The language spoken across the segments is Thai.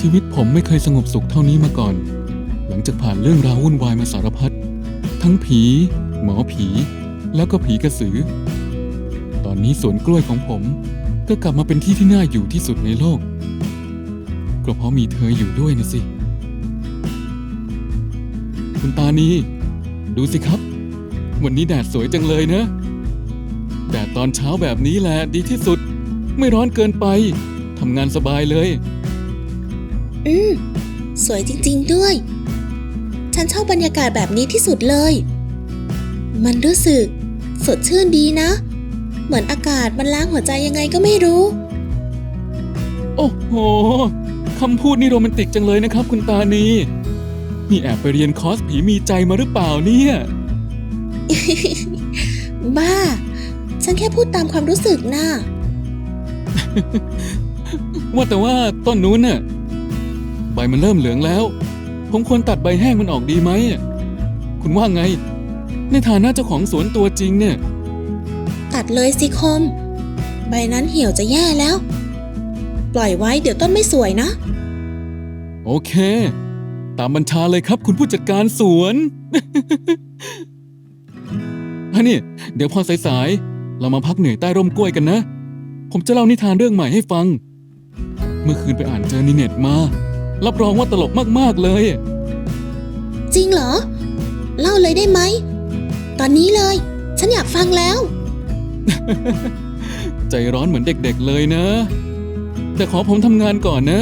ชีวิตผมไม่เคยสงบสุขเท่านี้มาก่อน หลังจากผ่านเรื่องราววุ่นวายมาสารพัด ทั้งผี หมอผี แล้วก็ผีกระสือ ตอนนี้สวนกล้วยของผมก็กลับมาเป็นที่ที่น่าอยู่ที่สุดในโลก ก็เพราะมีเธออยู่ด้วยนะสิ คุณตานีดูสิครับ วันนี้แดดสวยจังเลยนะ แดดตอนเช้าแบบนี้แหละดีที่สุด ไม่ร้อนเกินไป ทำงานสบายเลย อืม สวยจริง ๆ ด้วย ฉันชอบบรรยากาศแบบนี้ที่สุดเลย มันรู้สึก สดชื่นดีนะ เหมือนอากาศมันล้างหัวใจยังไงก็ไม่รู้ โอ้โห คำพูดนี่โรแมนติกจังเลยนะครับ คุณตานีนี่แอบไปเรียนคอร์สผีมีใจมาหรือเปล่าเนี่ย บ้า ฉันแค่พูดตามความรู้สึกนะว่าแต่ว่าต้นนู้นน่ะ ใบมันเริ่มเหลืองแล้ว ผมควรตัดใบแห้งมันออกดีไหม คุณว่าไง ในฐานะเจ้าของสวนตัวจริงเนี่ย ตัดเลยสิคม ใบนั้นเหี่ยวจะแย่แล้ว ปล่อยไว้เดี๋ยวต้นไม่สวยนะ โอเค ตามบัญชาเลยครับ คุณผู้จัดการสวนอันนี้เดี๋ยวพอสายๆ เรามาพักเหนื่อยใต้ร่มกล้วยกันนะ ผมจะเล่านิทานเรื่องใหม่ให้ฟัง เมื่อคืนไปอ่านเจอในเน็ตมา รับรองว่าตลกมากๆเลย จริงเหรอ เล่าเลยได้ไหม ตอนนี้เลย ฉันอยากฟังแล้ว ใจร้อนเหมือนเด็กๆเลยนะ แต่ขอผมทำงานก่อนนะ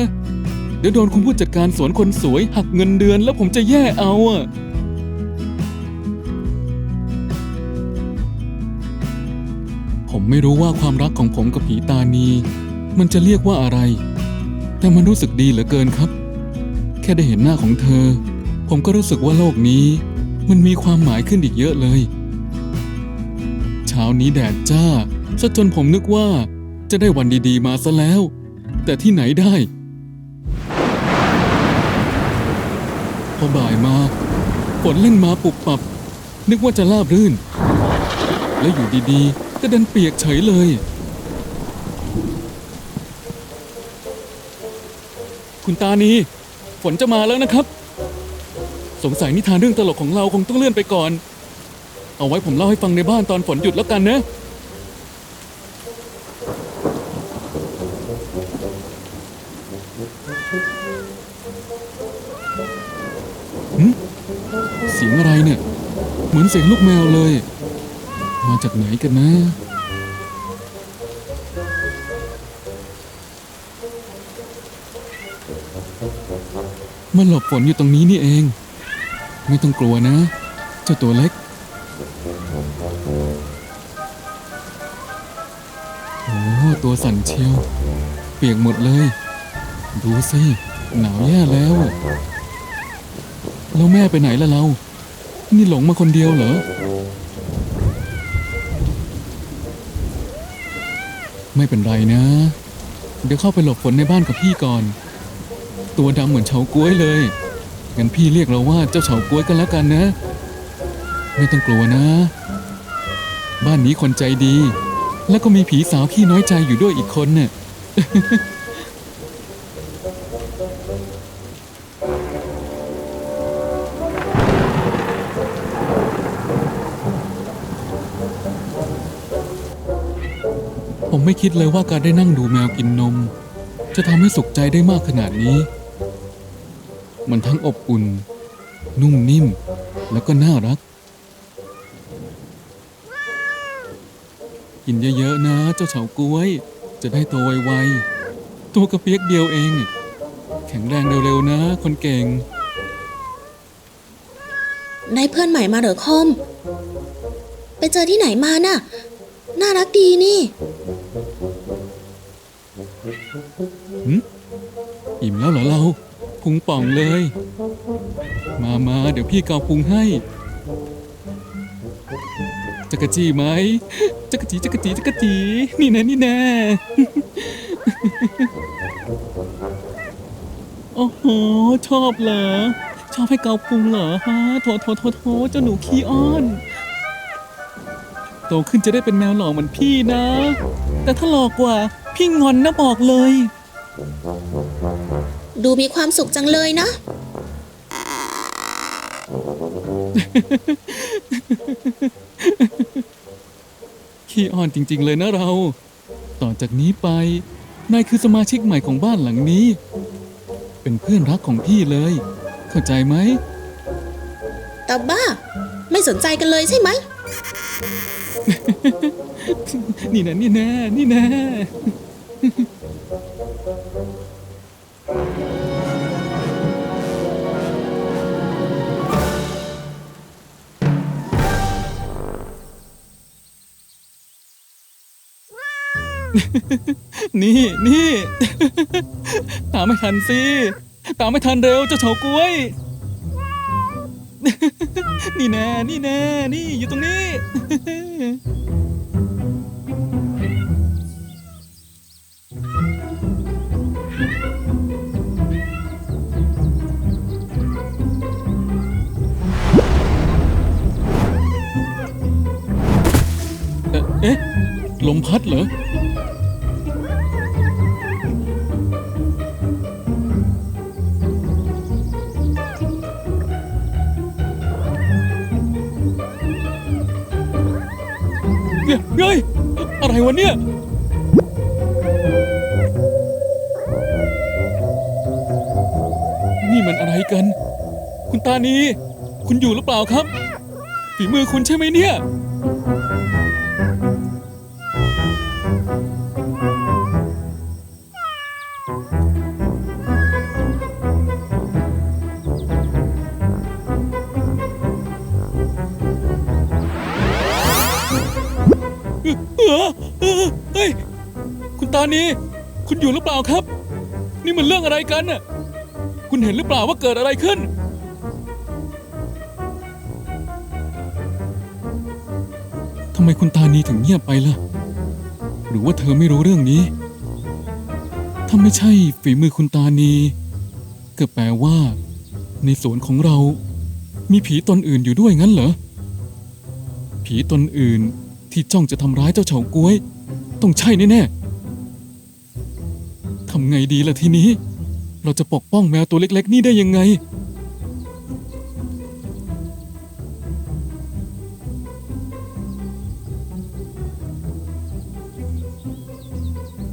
เดี๋ยวโดนคุณผู้จัดการสวนคนสวย หักเงินเดือนแล้วผมจะแย่เอาอะผมไม่รู้ว่าความรักของผมกับผีตานี มันจะเรียกว่าอะไร แต่มันรู้สึกดีเหลือเกินครับ แค่ได้เห็นหน้าของเธอ ผมก็รู้สึกว่าโลกนี้ มันมีความหมายขึ้นอีกเยอะเลย เช้านี้แดดจ้าซะจนผมนึกว่าจะได้วันดีๆมาซะแล้ว แต่ที่ไหนได้ พอบ่ายมาฝนเล่นมาปุบปับ นึกว่าจะลาบรื่น แล้วอยู่ดีๆ ก็ดันเปียกเฉยเลยคุณตานี ฝนจะมาแล้วนะครับ สงสัยนิทานเรื่องตลกของเราคงต้องเลื่อนไปก่อน เอาไว้ผมเล่าให้ฟังในบ้านตอนฝนหยุดแล้วกันนะ เสียงอะไรเนี่ย เหมือนเสียงลูกแมวเลย มาจากไหนกันนะ มันหลบฝนอยู่ตรงนี้นี่เอง ไม่ต้องกลัวนะ เจ้าตัวเล็ก โอ้ตัวสั่นเชียว เปียกหมดเลย ดูสิหนาวแย่แล้วแล้วแม่ไปไหนล่ะเรา นี่หลงมาคนเดียวเหรอไม่เป็นไรนะ เดี๋ยวเข้าไปหลบฝนในบ้านกับพี่ก่อน ตัวดำเหมือนเฉาก้วยเลยงั้นพี่เรียกเราว่าเจ้าเฉาก้วยกันแล้วกันนะ ไม่ต้องกลัวนะ บ้านนี้คนใจดี แล้วก็มีผีสาวขี้น้อยใจอยู่ด้วยอีกคนเนี่ยผมไม่คิดเลยว่าการได้นั่งดูแมวกินนม จะทำให้สุขใจได้มากขนาดนี้ มันทั้งอบอุ่น นุ่มนิ่ม แล้วก็น่ารัก กินเยอะๆนะ เจ้าเฉาก้วย จะได้โตไวๆ ตัวกระเปียกเดียวเอง แข็งแรงเร็วๆนะ คนเก่งได้เพื่อนใหม่มาเหรอคมไปเจอที่ไหนมาน่ะ น่ารักดีนี่อิ่มแล้วเหรอเรา พุงป่องเลย มามาเดี๋ยวพี่เกาพุงให้ จักรจีไหม จักรจีจักรจีจักรจี นี่แน่นี่แน่โอ้โห ชอบเหรอ ชอบให้เกาพุงเหรอฮะโถโถโถโถเจ้าหนูขี้อ้อน โตขึ้นจะได้เป็นแมวหล่อเหมือนพี่นะ แต่ถ้าหลอกกว่า พี่งอนนะบอกเลย ดูมีความสุขจังเลยนะ ขี้อ่อนจริง ๆ เลยนะเรา ต่อจากนี้ไป นายคือสมาชิกใหม่ของบ้านหลังนี้ เป็นเพื่อนรักของพี่เลย เข้าใจไหมแต่บ้า ไม่สนใจกันเลยใช่ไหม นี่นะนี่นะนี่นะ นี่นี่ ตามไม่ทันสิ ตามไม่ทันเร็วเจ้าเฉากล้วย นี่แน่นี่แน่นี่อยู่ตรงนี้ เอ๊ะ ลมพัดเหรอเฮ้ยเฮ้ยอะไรวะเนี่ย นี่มันอะไรกัน คุณตานี คุณอยู่หรือเปล่าครับ ฝีมือคุณใช่ไหมเนี่ย นีคุณอยู่หรือเปล่าครับ นี่มันเรื่องอะไรกันน่ะคุณเห็นหรือเปล่าว่าเกิดอะไรขึ้น ทำไมคุณตานีถึงเงียบไปล่ะ หรือว่าเธอไม่รู้เรื่องนี้ ถ้าไม่ใช่ฝีมือคุณตานี ก็แปลว่า ในสวนของเรา มีผีตนอื่นอยู่ด้วยงั้นเหรอ ผีตนอื่นที่จ้องจะทำร้ายเจ้าเฉาก้วย ต้องใช่แน่ๆ ทำไงดีล่ะทีนี้ เราจะปกป้องแมวตัวเล็ก ๆ นี่ได้ยังไง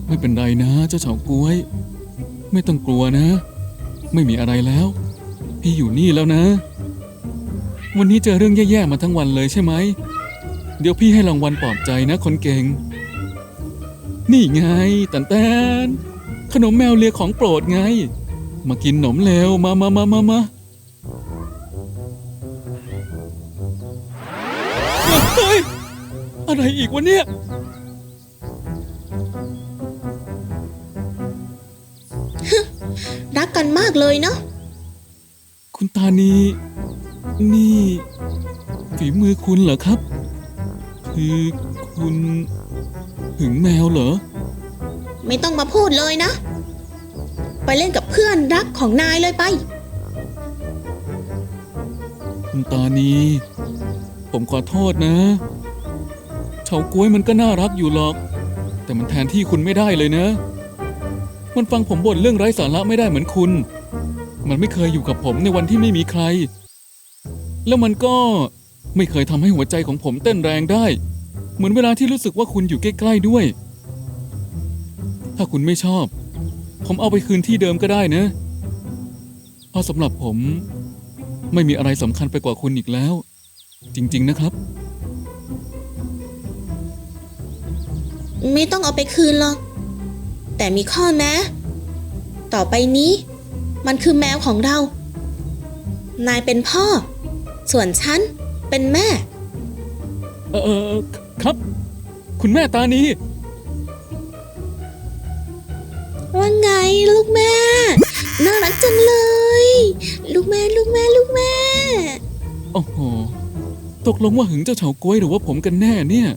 ไม่เป็นไรนะ เจ้าเฉาก้วย ไม่ต้องกลัวนะ ไม่มีอะไรแล้ว พี่อยู่นี่แล้วนะ วันนี้เจอเรื่องแย่ๆมาทั้งวันเลยใช่ไหม เดี๋ยวพี่ให้รางวัลปลอบใจนะคนเก่ง นี่ไงตันแตน ขนมแมวเลียของโปรดไง มากินหนมเร็วมามามามามาเฮ้ยอะไรอีกวะเนี่ยรักกันมากเลยเนาะคุณตานีนี่ ฝีมือคุณเหรอครับ คือคุณหึงแมวเหรอ ไม่ต้องมาพูดเลยนะ ไปเล่นกับเพื่อนรักของนายเลยไป คุณตานีผมขอโทษนะเฉาก้วยมันก็น่ารักอยู่หรอก แต่มันแทนที่คุณไม่ได้เลยนะ มันฟังผมบ่นเรื่องไร้สาระไม่ได้เหมือนคุณ มันไม่เคยอยู่กับผมในวันที่ไม่มีใคร แล้วมันก็ไม่เคยทำให้หัวใจของผมเต้นแรงได้ เหมือนเวลาที่รู้สึกว่าคุณอยู่ใกล้ๆด้วย ถ้าคุณไม่ชอบ ผมเอาไปคืนที่เดิมก็ได้นะเพราะสำหรับผม ไม่มีอะไรสำคัญไปกว่าคุณอีกแล้ว จริง ๆนะครับ ไม่ต้องเอาไปคืนหรอก แต่มีข้อแม้ ต่อไปนี้ มันคือแมวของเรา นายเป็นพ่อ ส่วนฉันเป็นแม่ เออเออครับ คุณแม่ตานี ลูกแม่น่ารักจังเลย ลูกแม่ลูกแม่ลูกแม่ โอ้โห ตกลงว่าหึงเจ้าเฉาก้วยหรือว่าผมกันแน่เนี่ย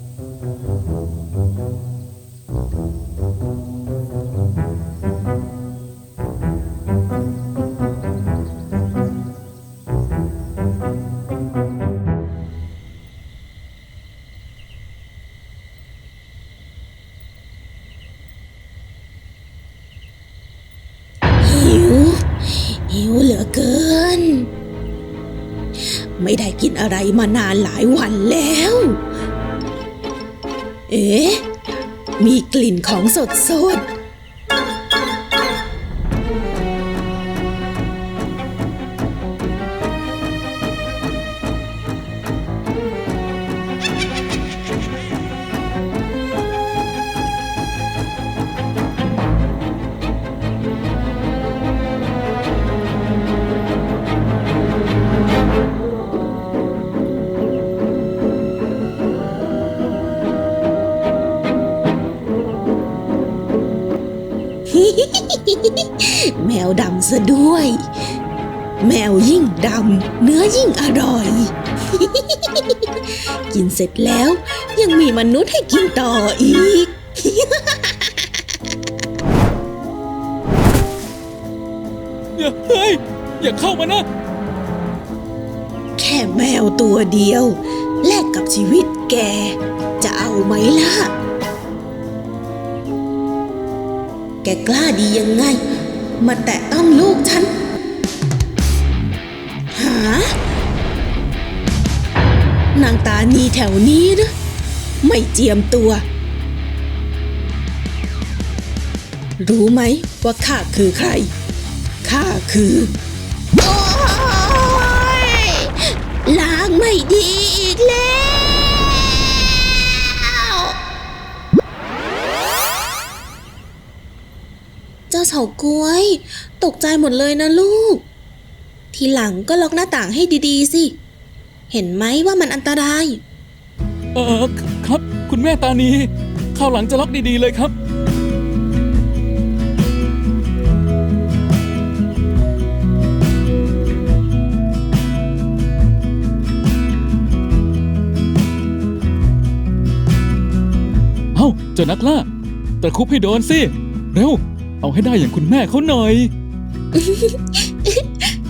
ไม่ได้กินอะไรมานานหลายวันแล้ว เอ๊ะ มีกลิ่นของสดสด แมวดำซะด้วย แมวยิ่งดำเนื้อยิ่งอร่อย กินเสร็จแล้วยังมีมนุษย์ให้กินต่ออีก อย่าเฮ้ย อย่าเข้ามานะ แค่แมวตัวเดียว แลกกับชีวิตแก จะเอาไหมล่ะ แกกล้าดียังไง มาแตะต้องลูกฉัน หานางตานีแถวนี้หรือไม่เจียมตัว รู้ไหมว่าข้าคือใคร ข้าคือ โอ๊ยล้างไม่ดีอีกแล้ว จ้าเฉาก้วย ตกใจหมดเลยนะลูก ทีหลังก็ล็อกหน้าต่างให้ดีๆสิ เห็นไหมว่ามันอันตราย เออครับ คุณแม่ตานีข้าวหลังจะล็อกดีๆเลยครับ เอ้าเจ้านักล่าตะคุบให้โดนสิ เร็ว เอาให้ได้อย่างคุณแม่เขาหน่อย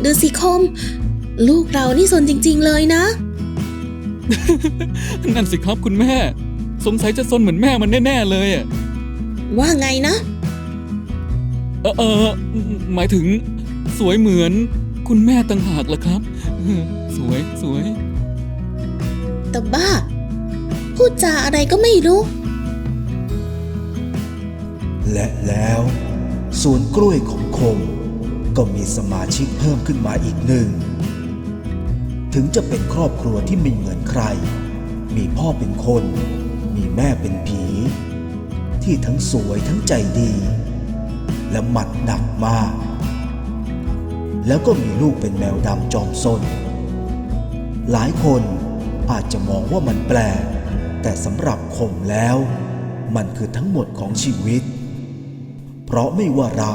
ดูสิคม ลูกเรานี่สนจริง ๆ เลยนะ นั่นสิครับคุณแม่ สงสัยจะซนเหมือนแม่มันแน่ ๆ เลยอะว่าไงนะ เออเออหมายถึง สวยเหมือน คุณแม่ต่างหากล่ะครับ สวยสวยแต่บ้า พูดจาอะไรก็ไม่รู้ และแล้ว สวนกล้วยของคมก็มีสมาชิกเพิ่มขึ้นมาอีกหนึ่ง ถึงจะเป็นครอบครัวที่ไม่เหมือนใคร มีพ่อเป็นคน มีแม่เป็นผี ที่ทั้งสวยทั้งใจดี และหมัดหนักมาก แล้วก็มีลูกเป็นแมวดำจอมซนหลายคนอาจจะมองว่ามันแปลกแต่สำหรับคมแล้ว มันคือทั้งหมดของชีวิต ราะไม่ว่าเรา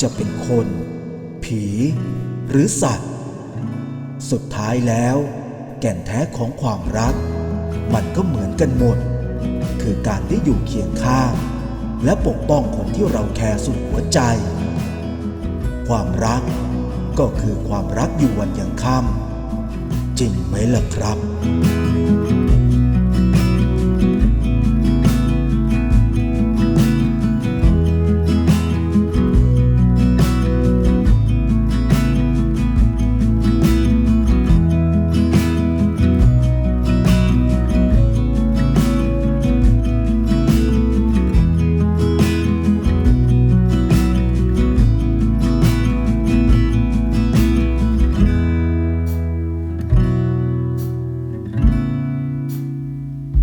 จะเป็นคน ผี หรือสัตว์ สุดท้ายแล้ว แก่นแท้ของความรัก มันก็เหมือนกันหมด คือการได้อยู่เคียงข้าง และปกป้องคนที่เราแคร์สุดหัวใจ ความรักก็คือความรักอยู่วันยังค่ำจริงไหมล่ะครับ